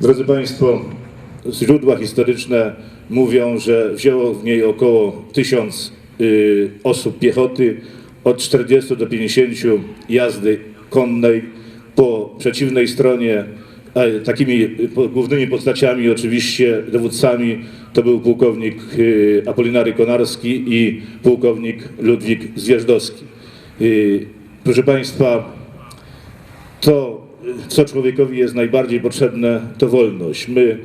Drodzy Państwo, źródła historyczne mówią, że wzięło w niej około tysiąc y, osób piechoty, od 40 do 50 jazdy konnej po przeciwnej stronie. Takimi głównymi postaciami, oczywiście dowódcami, to był pułkownik y, Apolinary Konarski i pułkownik Ludwik Zwierzdowski. Y, Proszę Państwa, to, co człowiekowi jest najbardziej potrzebne, to wolność. My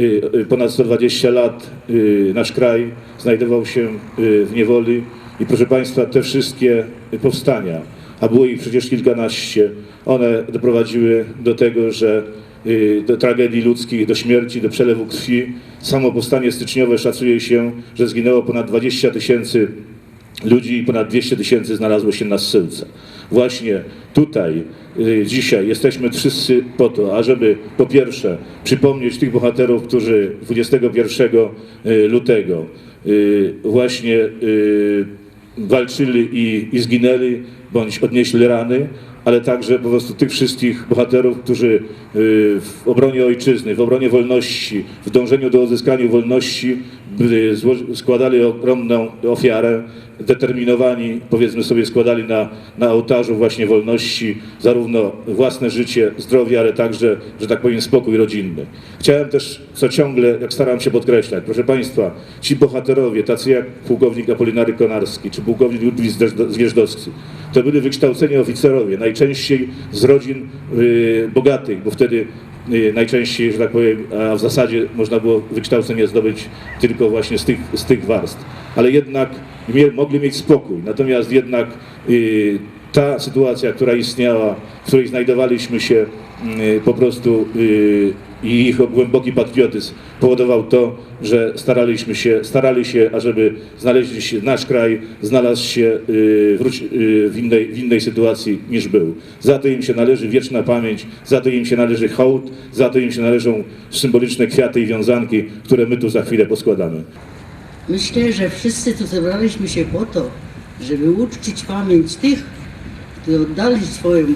y, y, ponad 120 lat y, nasz kraj znajdował się w niewoli i proszę Państwa, te wszystkie powstania, a było ich przecież kilkanaście, one doprowadziły do tego, że do tragedii ludzkich, do śmierci, do przelewu krwi. Samo powstanie styczniowe szacuje się, że zginęło ponad 20 tysięcy ludzi i ponad 200 tysięcy znalazło się na zsyłce. Właśnie tutaj, y, dzisiaj jesteśmy wszyscy po to, ażeby po pierwsze przypomnieć tych bohaterów, którzy 21 y, lutego y, właśnie walczyli i, i zginęli, bądź odnieśli rany, ale także po prostu tych wszystkich bohaterów, którzy y, w obronie ojczyzny, w obronie wolności, w dążeniu do uzyskania wolności zło- składali ogromną ofiarę, determinowani, powiedzmy sobie, składali na, na ołtarzu właśnie wolności zarówno własne życie, zdrowie, ale także, że tak powiem, spokój rodzinny. Chciałem też, co ciągle, jak staram się podkreślać, proszę Państwa, ci bohaterowie, tacy jak pułkownik Apolinary Konarski, czy pułkownik Ludwik Zwierzdo- Zwierzdowski, to byli wykształceni oficerowie, najczęściej z rodzin y, bogatych, bo wtedy y, najczęściej, że tak powiem, a w zasadzie można było wykształcenie zdobyć tylko właśnie z tych, z tych warstw. Ale jednak mie, mogli mieć spokój. Natomiast jednak y, ta sytuacja, która istniała, w której znajdowaliśmy się y, po prostu y, i ich głęboki patriotyzm powodował to, że staraliśmy się, starali się, ażeby znaleźli się, nasz kraj znalazł się y, w, innej, w innej sytuacji niż był. Za to im się należy wieczna pamięć, za to im się należy hołd, za to im się należą symboliczne kwiaty i wiązanki, które my tu za chwilę poskładamy. Myślę, że wszyscy tu zebraliśmy się po to, żeby uczcić pamięć tych, którzy oddali swoje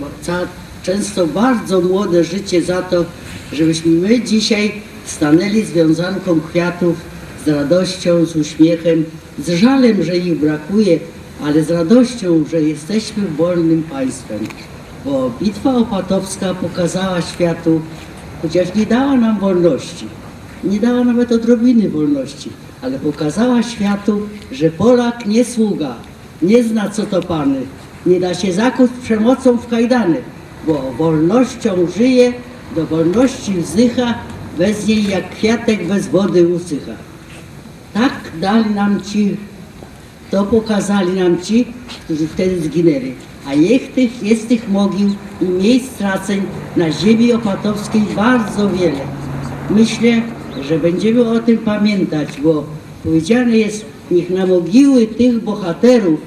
często bardzo młode życie za to, żebyśmy my dzisiaj stanęli z wiązanką kwiatów, z radością, z uśmiechem, z żalem, że ich brakuje, ale z radością, że jesteśmy wolnym państwem. Bo bitwa opatowska pokazała światu, chociaż nie dała nam wolności, nie dała nawet odrobiny wolności, ale pokazała światu, że Polak nie sługa, nie zna co to Pany, nie da się zakuć przemocą w kajdany, bo wolnością żyje, do wolności wzdycha, bez niej jak kwiatek bez wody usycha. Tak dali nam ci, to pokazali nam ci, którzy wtedy zginęli. A jest tych, jest tych mogił i miejsc traceń na ziemi opatowskiej bardzo wiele. Myślę, że będziemy o tym pamiętać, bo powiedziane jest, niech na mogiły tych bohaterów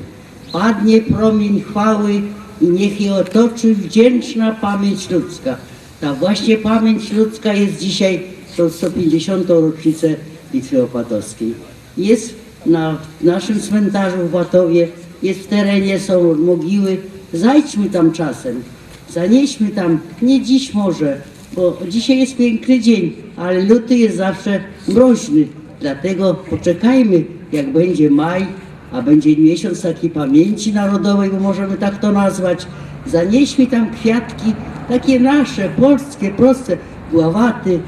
padnie promień chwały i niech je otoczy wdzięczna pamięć ludzka. Ta właśnie pamięć ludzka jest dzisiaj tą 150. rocznicę Bitwy Opatowskiej. Jest na naszym cmentarzu w Łatowie, jest w terenie, są mogiły. Zajdźmy tam czasem, zanieśmy tam, nie dziś może, bo dzisiaj jest piękny dzień, ale luty jest zawsze mroźny. Dlatego poczekajmy, jak będzie maj, a będzie miesiąc takiej pamięci narodowej, bo możemy tak to nazwać. Zanieśmy tam kwiatki, takie nasze, polskie, proste, gławaty,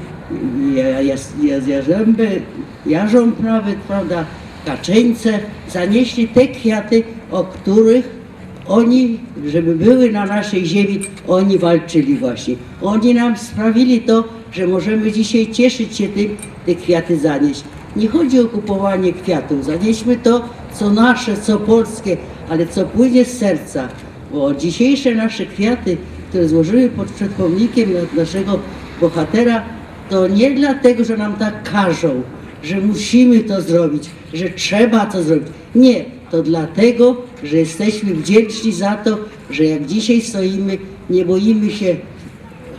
jarzęby, jarząb nawet, prawda, kaczeńce. Zanieśli te kwiaty, o których oni, żeby były na naszej ziemi, oni walczyli właśnie. Oni nam sprawili to, że możemy dzisiaj cieszyć się tym, te kwiaty zanieść. Nie chodzi o kupowanie kwiatów, zanieśmy to, co nasze, co polskie, ale co płynie z serca. Bo dzisiejsze nasze kwiaty, które złożyły pod przed pomnikiem na- naszego bohatera, to nie dlatego, że nam tak każą, że musimy to zrobić, że trzeba to zrobić. Nie, to dlatego, że jesteśmy wdzięczni za to, że jak dzisiaj stoimy, nie boimy się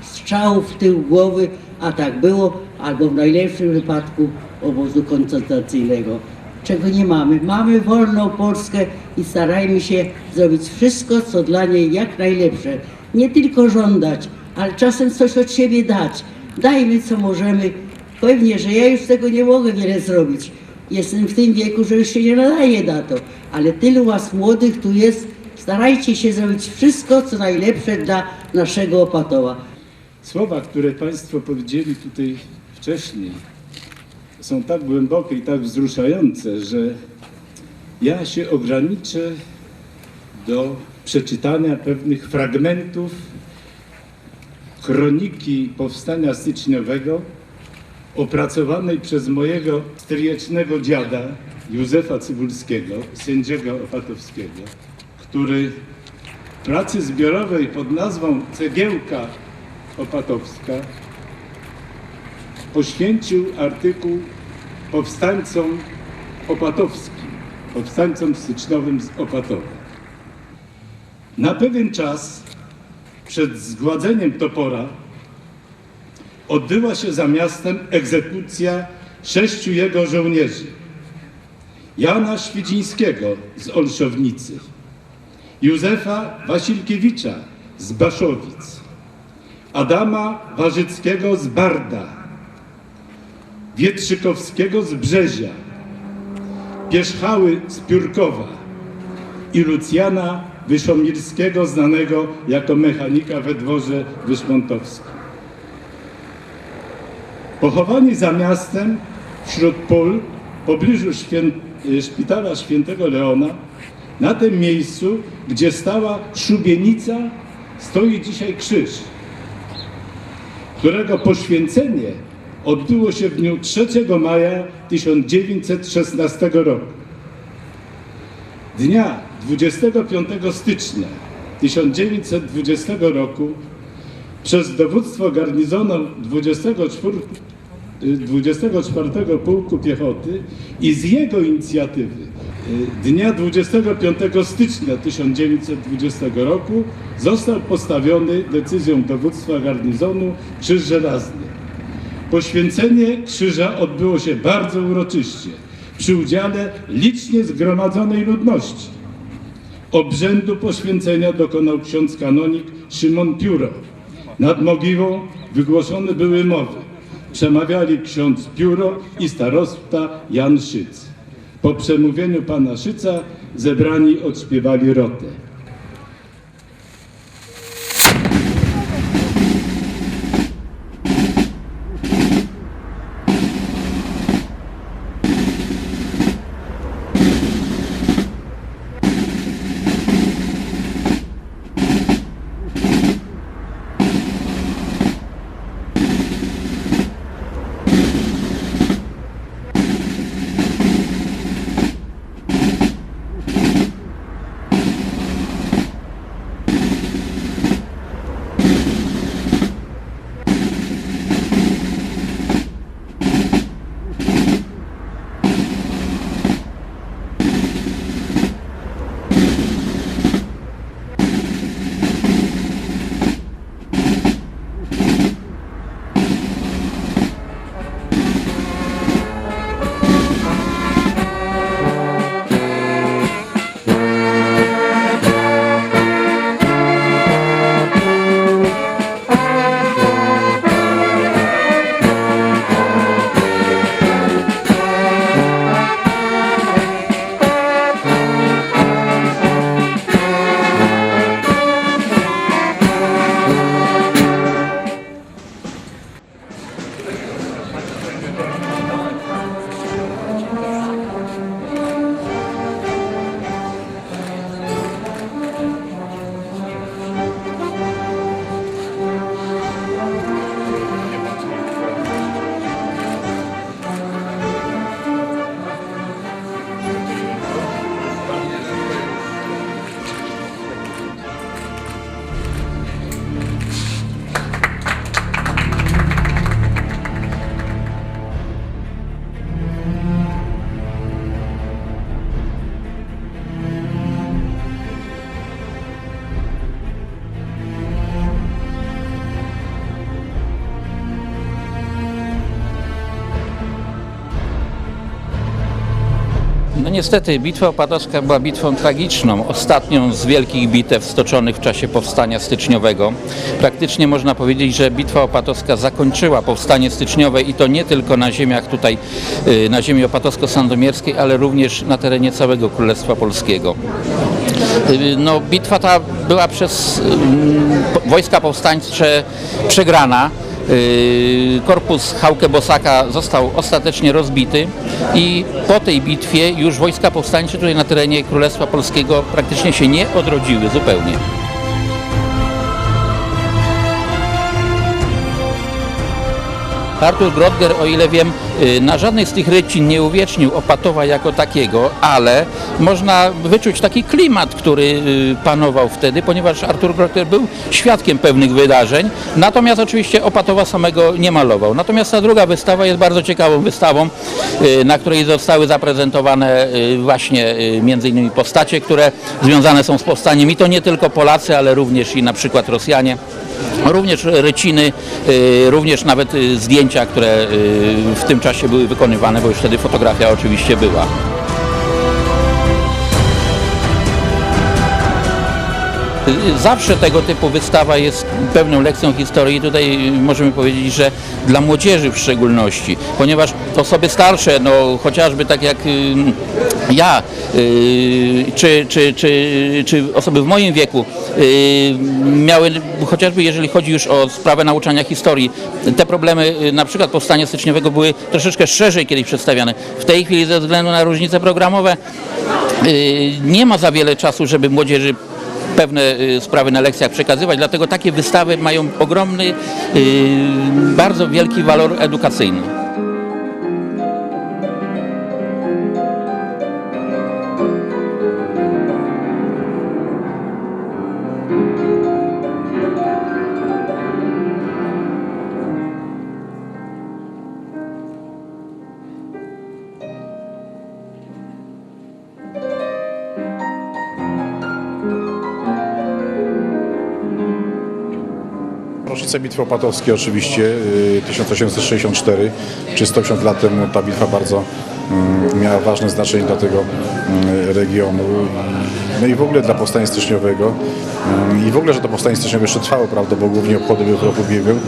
strzałów w tył głowy, a tak było, albo w najlepszym wypadku obozu koncentracyjnego. Czego nie mamy. Mamy wolną Polskę i starajmy się zrobić wszystko, co dla niej jak najlepsze. Nie tylko żądać, ale czasem coś od siebie dać, dajmy co możemy. Pewnie, że ja już tego nie mogę wiele zrobić. Jestem w tym wieku, że już się nie nadaje na to, ale tylu was młodych tu jest. Starajcie się zrobić wszystko, co najlepsze dla naszego Opatowa. Słowa, które Państwo powiedzieli tutaj wcześniej, są tak głębokie i tak wzruszające, że ja się ograniczę do przeczytania pewnych fragmentów kroniki powstania styczniowego opracowanej przez mojego stryjecznego dziada Józefa Cybulskiego, sędziego opatowskiego, który pracy zbiorowej pod nazwą Cegiełka Opatowska poświęcił artykuł powstańcom opatowskim, powstańcom styczniowym z Opatowa. Na pewien czas przed zgładzeniem topora odbyła się za miastem egzekucja sześciu jego żołnierzy. Jana Świdzińskiego z Olszownicy, Józefa Wasilkiewicza z Baszowic, Adama Warzyckiego z Barda, Wietrzykowskiego z Brzezia, Pierzchały z Piórkowa i Lucjana Wyszomirskiego, znanego jako mechanika we dworze wyszmontowskim. Pochowani za miastem wśród pól w pobliżu świę... szpitala świętego Leona, na tym miejscu, gdzie stała szubienica, stoi dzisiaj krzyż, którego poświęcenie odbyło się w dniu 3 maja 1916 roku. Dnia 25 stycznia 1920 roku przez dowództwo garnizonu 24, y, 24 Pułku Piechoty i z jego inicjatywy y, dnia 25 stycznia 1920 roku został postawiony decyzją dowództwa garnizonu Krzyż Żelazny. Poświęcenie krzyża odbyło się bardzo uroczyście przy udziale licznie zgromadzonej ludności. Obrzędu poświęcenia dokonał ksiądz kanonik Szymon Pióro. Nad mogiłą wygłoszone były mowy. Przemawiali ksiądz Pióro i starosta Jan Szyc. Po przemówieniu pana Szyca zebrani odśpiewali rotę. Niestety bitwa opatowska była bitwą tragiczną, ostatnią z wielkich bitew stoczonych w czasie powstania styczniowego. Praktycznie można powiedzieć, że bitwa opatowska zakończyła powstanie styczniowe i to nie tylko na ziemiach tutaj, y, na ziemi opatowsko-sandomierskiej, ale również na terenie całego Królestwa Polskiego. Y, No, bitwa ta była przez po- wojska powstańcze przegrana. Y, Korpus Hauke Bosaka został ostatecznie rozbity i po tej bitwie już wojska powstańcze tutaj na terenie Królestwa Polskiego praktycznie się nie odrodziły zupełnie. Artur Grodger, o ile wiem, y, na żadnej z tych rycin nie uwiecznił Opatowa jako takiego, ale można wyczuć taki klimat, który y, panował wtedy, ponieważ Artur Grodger był świadkiem pewnych wydarzeń, natomiast oczywiście Opatowa samego nie malował. Natomiast ta druga wystawa jest bardzo ciekawą wystawą, y, na której zostały zaprezentowane właśnie między innymi postacie, które związane są z powstaniem i to nie tylko Polacy, ale również i na przykład Rosjanie. Również ryciny, y, również nawet y, zdjęcia, które y, w tym czasie były wykonywane, bo już wtedy fotografia oczywiście była. Zawsze tego typu wystawa jest pewną lekcją historii. Tutaj y, możemy powiedzieć, że dla młodzieży w szczególności, ponieważ osoby starsze, no chociażby tak jak y, ja, y, czy, czy, czy, czy osoby w moim wieku, y, miały chociażby jeżeli chodzi już o sprawę nauczania historii, te problemy na przykład powstania styczniowego były troszeczkę szerzej kiedyś przedstawiane. W tej chwili ze względu na różnice programowe nie ma za wiele czasu, żeby młodzieży pewne y, sprawy na lekcjach przekazywać, dlatego takie wystawy mają ogromny, y, bardzo wielki walor edukacyjny. Rocznica Bitwy Opatowskiej oczywiście, y, 1864, czy 180 lat temu ta bitwa bardzo mm, miała ważne znaczenie dla tego mm, regionu. No i w ogóle dla powstania styczniowego. Mm, I w ogóle, że to powstanie styczniowe jeszcze trwało, prawda, bo głównie obchody były w roku ubiegłym.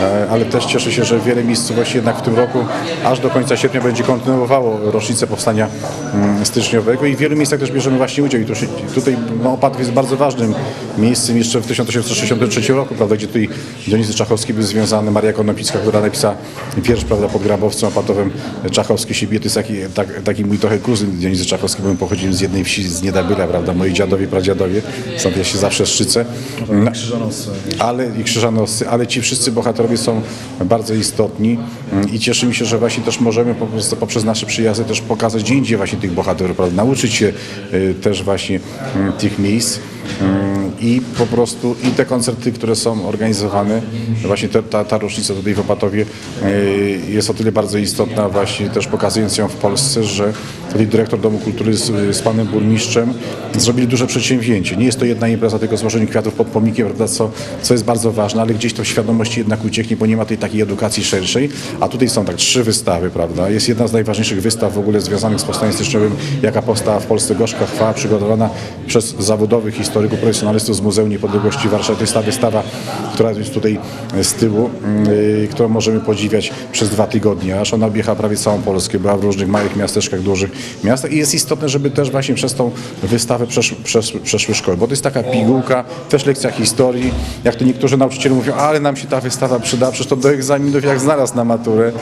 E, Ale też cieszę się, że wiele miejscowości jednak w tym roku, aż do końca sierpnia będzie kontynuowało rocznicę powstania mm, styczniowego i w wielu miejscach też bierzemy właśnie udział. I tu się- tutaj no, Opatów jest bardzo ważnym miejscem jeszcze w 1863 roku, prawda, gdzie tutaj Dionizy Czachowski był związany, Maria Konopicka, która napisała wiersz prawda, pod grabowcem opatowym Czachowski siebie. To jest taki, tak, taki mój trochę kuzyn Dionizy Czachowski, bo my pochodzimy z jednej wsi, z Niedabyla, prawda, moi dziadowie, pradziadowie, stąd ja się zawsze szczycę. No, ale i krzyżanosy, ale ci wszyscy bohaterowie są bardzo istotni mm, i cieszy mi się, że właśnie też możemy po prostu poprzez nasze przyjazdy też pokazać gdzie indziej właśnie tych bohaterów, prawda? nauczyć się y, też właśnie mm, tych miejsc. Mm, I po prostu i te koncerty, które są organizowane, właśnie te, ta, ta rocznica tutaj w Opatowie y, jest o tyle bardzo istotna właśnie też pokazując ją w Polsce, że tutaj dyrektor Domu Kultury z, z panem burmistrzem zrobili duże przedsięwzięcie. Nie jest to jedna impreza, tylko złożenie kwiatów pod pomnikiem, prawda, co, co jest bardzo ważne, ale gdzieś to w świadomości jednak ucieknie, bo nie ma tej takiej edukacji szerszej, a tutaj są tak trzy wystawy, prawda. Jest jedna z najważniejszych wystaw w ogóle związanych z powstaniem styczniowym, jaka powstała w Polsce Gorzka Chwała, przygotowana przez zawodowych historyków, profesjonalistów z Muzeum Niepodległości Warszawy. To jest ta wystawa, która jest tutaj z tyłu, yy, którą możemy podziwiać przez dwa tygodnie, aż ona objechała prawie całą Polskę, była w różnych małych miasteczkach, dużych miastach i jest istotne, żeby też właśnie przez tą wystawę przesz, przesz, przeszły szkoły, bo to jest taka pigułka, też lekcja historii, jak to niektórzy nauczyciele mówią, ale nam się ta wystawa przyda, przecież to do egzaminów jak znalazł na maturę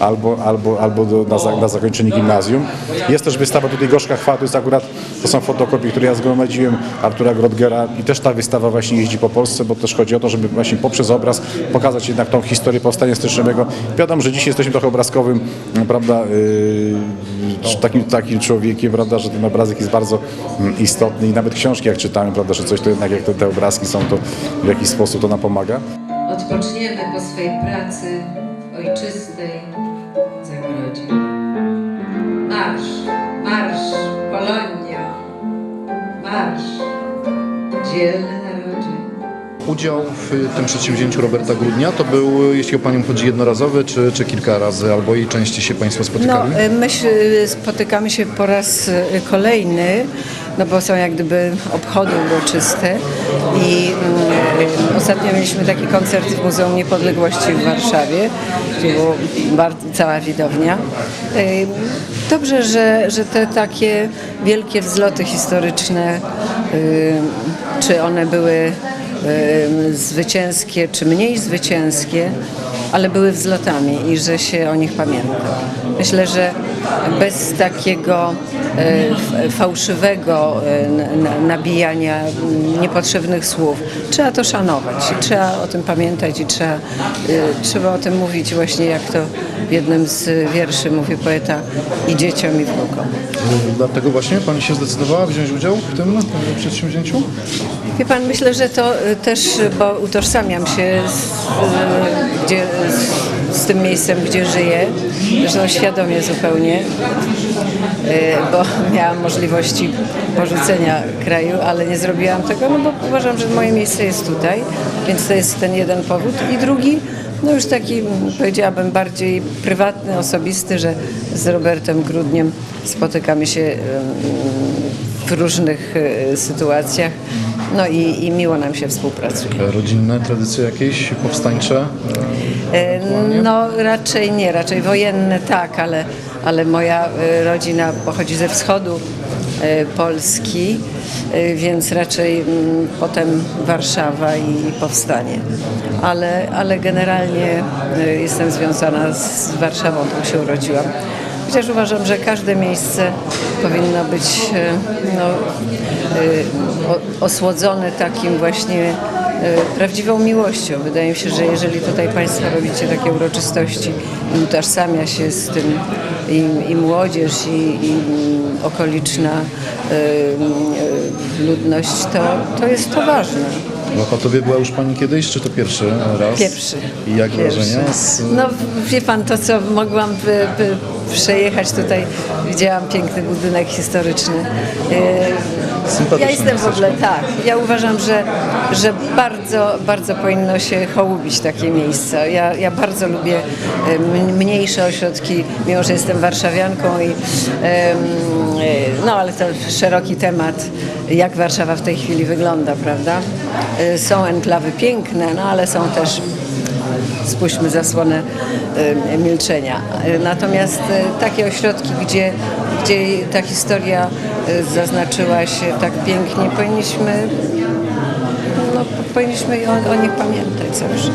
albo, albo, albo do, na, na zakończenie gimnazjum. Jest też wystawa tutaj Gorzka Chwała, to jest akurat, to są fotokopie, które ja zgromadziłem Artura Grodgera i też ta wystawa właśnie jeździ po Polsce, bo też chodzi o to, żeby właśnie poprzez obraz pokazać jednak tą historię powstania styczniowego. Wiadomo, że dzisiaj jesteśmy trochę obrazkowym, prawda, yy, takim, takim człowiekiem, prawda, że ten obrazek jest bardzo mm, istotny i nawet książki jak czytamy, prawda, że coś to jednak jak te, te obrazki są, to w jakiś sposób to nam pomaga. Odpoczniemy po swej pracy ojczystej zagrodzie. Marsz, marsz, Polonio, marsz, dzielny. Udział w tym przedsięwzięciu Roberta Grudnia to był, jeśli o Panią chodzi, jednorazowy, czy, czy kilka razy, albo i częściej się Państwo No, spotykali? y, my się spotykamy się po raz y, kolejny, no bo są jak gdyby obchody uroczyste i mm, ostatnio mieliśmy taki koncert w Muzeum Niepodległości w Warszawie, gdzie była cała widownia. Y, Dobrze, że, że te takie wielkie wzloty historyczne, y, czy one były y, zwycięskie, czy mniej zwycięskie, ale były wzlotami i że się o nich pamięta. Myślę, że bez takiego e, fałszywego e, nabijania niepotrzebnych słów trzeba to szanować trzeba o tym pamiętać i trzeba, e, trzeba o tym mówić właśnie jak to w jednym z wierszy mówi poeta i dzieciom i wnukom. Dlatego właśnie Pani się zdecydowała wziąć udział w tym przedsięwzięciu? Wie pan, myślę, że to y, też, bo utożsamiam się z, y, gdzie, z, tym miejscem, gdzie żyję, zresztą świadomie zupełnie, y, bo miałam możliwości porzucenia kraju, ale nie zrobiłam tego, no bo uważam, że moje miejsce jest tutaj, więc to jest ten jeden powód. I drugi, no już taki powiedziałabym bardziej prywatny, osobisty, że z Robertem Grudniem spotykamy się w różnych y, sytuacjach. No i, i miło nam się współpracuje. E, Rodzinne tradycje jakieś powstańcze? E, No raczej nie, raczej wojenne tak, ale, ale moja e, rodzina pochodzi ze wschodu Polski, więc raczej mm, potem Warszawa i powstanie. Ale, ale generalnie jestem związana z Warszawą, tam się urodziłam. Chociaż uważam, że każde miejsce powinno być e, no, e, osłodzone takim właśnie e, prawdziwą miłością. Wydaje mi się, że jeżeli tutaj Państwo robicie takie uroczystości i utożsamia się z tym i, i młodzież, i, i okoliczna e, ludność, to, to jest to ważne. W Opatowie była już Pani kiedyś, czy to pierwszy raz? Pierwszy. I jak Pierwszy. wrażenia? Z... No wie pan, to co mogłam by, by przejechać tutaj, widziałam piękny budynek historyczny. E, Ja jestem w ogóle, miasteczko. tak, ja uważam, że, że bardzo, bardzo powinno się hołubić takie miejsca. Ja, ja bardzo lubię mniejsze ośrodki, mimo że jestem warszawianką i e, no ale to szeroki temat, jak Warszawa w tej chwili wygląda, prawda? E, Są enklawy piękne, no ale są też spuśćmy zasłonę e, milczenia. E, Natomiast takie ośrodki, gdzie, gdzie ta historia zaznaczyła się tak pięknie, powinniśmy, no, powinniśmy o, o nich pamiętać zawsze.